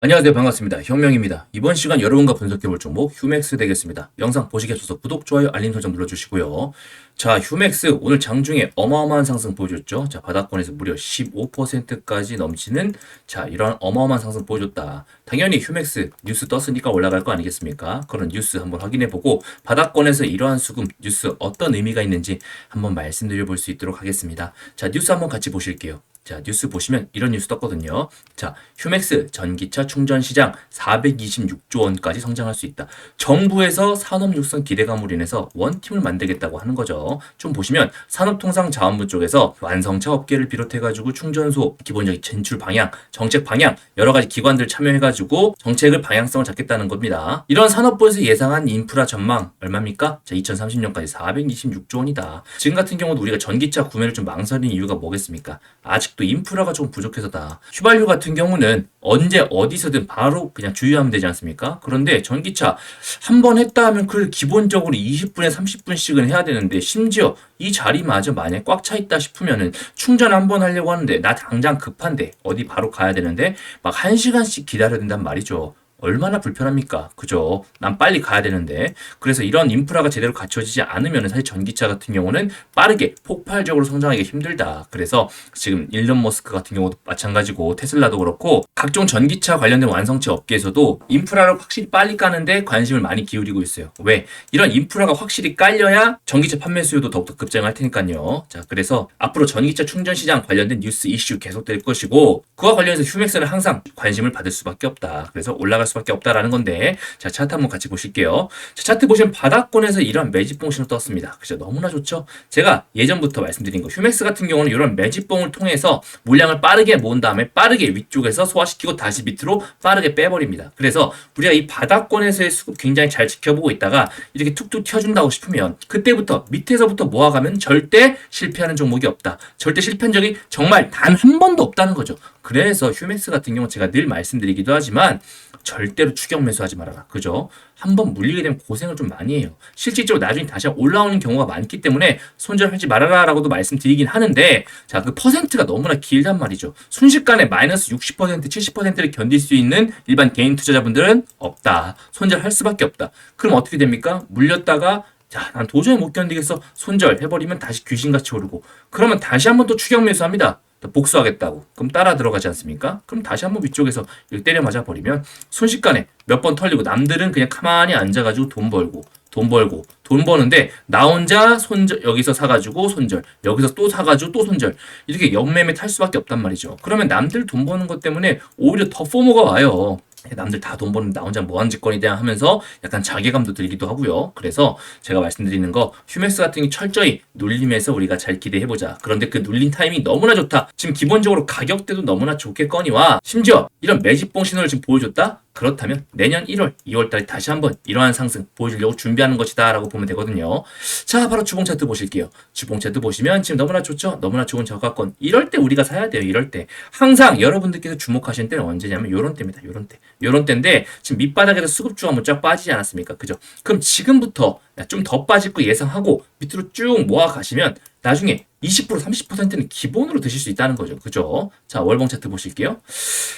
안녕하세요. 반갑습니다. 혁명입니다. 이번 시간 여러분과 분석해볼 종목 휴맥스 되겠습니다. 영상 보시기 앞서서 구독, 좋아요, 알림 설정 눌러주시고요. 자, 휴맥스 오늘 장중에 어마어마한 상승 보여줬죠. 자, 바닥권에서 무려 15%까지 넘치는 자, 이런 어마어마한 상승 보여줬다. 당연히 휴맥스 뉴스 떴으니까 올라갈 거 아니겠습니까? 그런 뉴스 한번 확인해보고 바닥권에서 이러한 수금 뉴스 어떤 의미가 있는지 한번 말씀드려볼 수 있도록 하겠습니다. 자, 뉴스 한번 같이 보실게요. 자, 뉴스 보시면 이런 뉴스 떴거든요. 자, 휴맥스 전기차 충전 시장 426조 원까지 성장할 수 있다. 정부에서 산업 육성 기대감으로 인해서 원팀을 만들겠다고 하는 거죠. 좀 보시면 산업통상자원부 쪽에서 완성차 업계를 비롯해가지고 충전소 기본적인 진출 방향, 정책 방향 여러 가지 기관들 참여해가지고 정책을 방향성을 잡겠다는 겁니다. 이런 산업부에서 예상한 인프라 전망 얼마입니까? 자, 2030년까지 426조 원이다. 지금 같은 경우도 우리가 전기차 구매를 좀 망설이는 이유가 뭐겠습니까? 아직 도 인프라가 좀 부족해서다. 휘발유 같은 경우는 언제 어디서든 바로 그냥 주유하면 되지 않습니까? 그런데 전기차 한 번 했다 하면 그 기본적으로 20분에 30분씩은 해야 되는데 심지어 이 자리마저 만약 꽉 차 있다 싶으면은 충전 한 번 하려고 하는데 나 당장 급한데 어디 바로 가야 되는데 막한 시간씩 기다려야 된단 말이죠. 얼마나 불편합니까? 그죠? 난 빨리 가야 되는데. 그래서 이런 인프라가 제대로 갖춰지지 않으면 사실 전기차 같은 경우는 빠르게 폭발적으로 성장하기 힘들다. 그래서 지금 일론 머스크 같은 경우도 마찬가지고 테슬라도 그렇고 각종 전기차 관련된 완성체 업계에서도 인프라를 확실히 빨리 까는데 관심을 많이 기울이고 있어요. 왜? 이런 인프라가 확실히 깔려야 전기차 판매 수요도 더욱더 급증할 테니까요. 자, 그래서 앞으로 전기차 충전 시장 관련된 뉴스 이슈 계속될 것이고 그와 관련해서 휴맥스는 항상 관심을 받을 수밖에 없다. 그래서 올라갈 수밖에 없다라는 건데 자 차트 한번 같이 보실게요. 자, 차트 보시면 바닥권에서 이런 매집봉 신호 떴습니다. 그죠? 너무나 좋죠? 제가 예전부터 말씀드린 거 휴맥스 같은 경우는 이런 매집봉을 통해서 물량을 빠르게 모은 다음에 빠르게 위쪽에서 소화시키고 다시 밑으로 빠르게 빼버립니다. 그래서 우리가 이 바닥권에서의 수급 굉장히 잘 지켜보고 있다가 이렇게 툭툭 튀어준다고 싶으면 그때부터 밑에서부터 모아가면 절대 실패하는 종목이 없다. 절대 실패한 적이 정말 단 한 번도 없다는 거죠. 그래서 휴맥스 같은 경우 제가 늘 말씀드리기도 하지만 절대로 추격 매수하지 말아라. 그죠? 한번 물리게 되면 고생을 좀 많이 해요. 실질적으로 나중에 다시 올라오는 경우가 많기 때문에 손절하지 말아라라고도 말씀드리긴 하는데 자, 그 퍼센트가 너무나 길단 말이죠. 순식간에 마이너스 60%, 70%를 견딜 수 있는 일반 개인 투자자분들은 없다. 손절할 수밖에 없다. 그럼 어떻게 됩니까? 물렸다가 자, 난 도저히 못 견디겠어. 손절해버리면 다시 귀신같이 오르고. 그러면 다시 한번 또 추격 매수합니다. 또 복수하겠다고. 그럼 따라 들어가지 않습니까? 그럼 다시 한번 위쪽에서 때려 맞아 버리면 순식간에 몇 번 털리고 남들은 그냥 가만히 앉아가지고 돈 벌고 돈 벌고 돈 버는데 나 혼자 손절 여기서 사가지고 손절 여기서 또 사가지고 또 손절 이렇게 역매매 탈 수밖에 없단 말이죠. 그러면 남들 돈 버는 것 때문에 오히려 더 포모가 와요. 남들 다 돈 버는 나 혼자 뭐하는 짓거리냐 하면서 약간 자괴감도 들기도 하고요. 그래서 제가 말씀드리는 거 휴메스 같은 게 철저히 눌림에서 우리가 잘 기대해보자. 그런데 그 눌린 타이밍이 너무나 좋다. 지금 기본적으로 가격대도 너무나 좋겠거니와 심지어 이런 매집봉 신호를 지금 보여줬다? 그렇다면 내년 1월, 2월 달에 다시 한번 이러한 상승 보여주려고 준비하는 것이다 라고 보면 되거든요. 자, 바로 주봉 차트 보실게요. 주봉 차트 보시면 지금 너무나 좋죠? 너무나 좋은 저가권. 이럴 때 우리가 사야 돼요. 이럴 때. 항상 여러분들께서 주목하시는 때는 언제냐면 요런 때입니다. 요런 때. 요런 때인데 지금 밑바닥에서 수급주가 한번 쫙 빠지지 않았습니까? 그죠? 그럼 지금부터 좀 더 빠질 거 예상하고 밑으로 쭉 모아 가시면 나중에 20% 30%는 기본으로 드실 수 있다는 거죠. 그죠? 자, 월봉 차트 보실게요.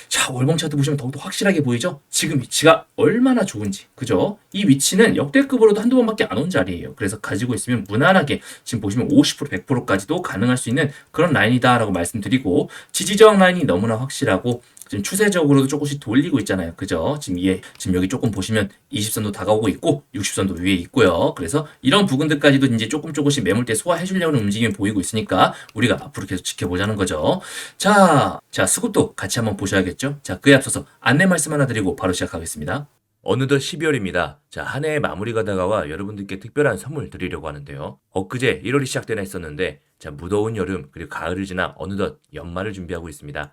자, 월봉 차트 보시면 더욱더 확실하게 보이죠? 지금 위치가 얼마나 좋은지. 그죠? 이 위치는 역대급으로도 한두 번밖에 안 온 자리예요. 그래서 가지고 있으면 무난하게 지금 보시면 50% 100%까지도 가능할 수 있는 그런 라인이다라고 말씀드리고 지지저항 라인이 너무나 확실하고 지금 추세적으로도 조금씩 돌리고 있잖아요. 그죠? 지금 이에 지금 여기 조금 보시면 20선도 다가오고 있고 60선도 위에 있고요. 그래서 이런 부분들까지도 이제 조금 조금씩 매물대 소화해 주려는 움직임이 보이고 있으니까 우리가 앞으로 계속 지켜보자는 거죠. 자, 자, 수급도 같이 한번 보셔야겠죠? 자, 그에 앞서서 안내 말씀 하나 드리고 바로 시작하겠습니다. 어느덧 12월입니다. 자, 한 해의 마무리가 다가와 여러분들께 특별한 선물 드리려고 하는데요. 엊그제 1월이 시작되나 했었는데, 자, 무더운 여름, 그리고 가을을 지나 어느덧 연말을 준비하고 있습니다.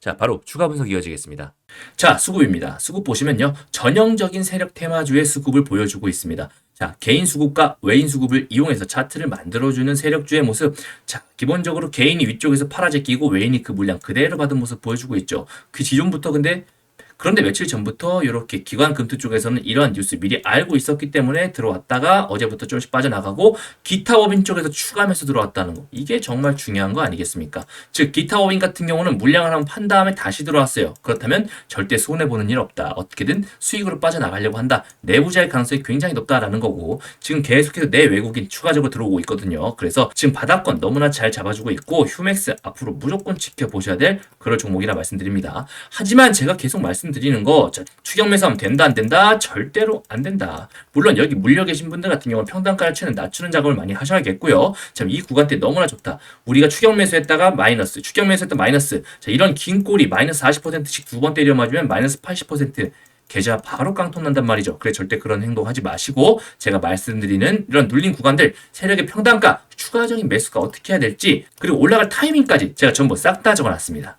자, 바로 추가 분석 이어지겠습니다. 자, 수급입니다. 수급 보시면요. 전형적인 세력 테마주의 수급을 보여주고 있습니다. 자, 개인 수급과 외인 수급을 이용해서 차트를 만들어주는 세력주의 모습. 자, 기본적으로 개인이 위쪽에서 팔아제끼고 외인이 그 물량 그대로 받은 모습 보여주고 있죠. 그 지존부터 근데 그런데 며칠 전부터 이렇게 기관 금투 쪽에서는 이러한 뉴스 미리 알고 있었기 때문에 들어왔다가 어제부터 조금씩 빠져나가고 기타 법인 쪽에서 추가하면서 들어왔다는 거. 이게 정말 중요한 거 아니겠습니까? 즉 기타 법인 같은 경우는 물량을 한번 판 다음에 다시 들어왔어요. 그렇다면 절대 손해 보는 일 없다. 어떻게든 수익으로 빠져나가려고 한다. 내부자의 가능성이 굉장히 높다라는 거고 지금 계속해서 내 외국인 추가적으로 들어오고 있거든요. 그래서 지금 바닥권 너무나 잘 잡아주고 있고 휴맥스 앞으로 무조건 지켜보셔야 될 그럴 종목이라 말씀드립니다. 하지만 제가 계속 말씀 드리는 거 자, 추경 매수 하면 된다 안 된다 절대로 안 된다. 물론 여기 물려 계신 분들 같은 경우는 평단가를 최는 낮추는 작업을 많이 하셔야겠고요. 참 이 구간대 너무나 좋다. 우리가 추경 매수했다가 마이너스, 추경 매수했다 마이너스. 자 이런 긴 꼬리 마이너스 40%씩 두 번 때려 맞으면 마이너스 80% 계좌 바로 깡통 난단 말이죠. 그래 절대 그런 행동 하지 마시고 제가 말씀드리는 이런 눌린 구간들 세력의 평단가 추가적인 매수가 어떻게 해야 될지 그리고 올라갈 타이밍까지 제가 전부 싹 다 적어놨습니다.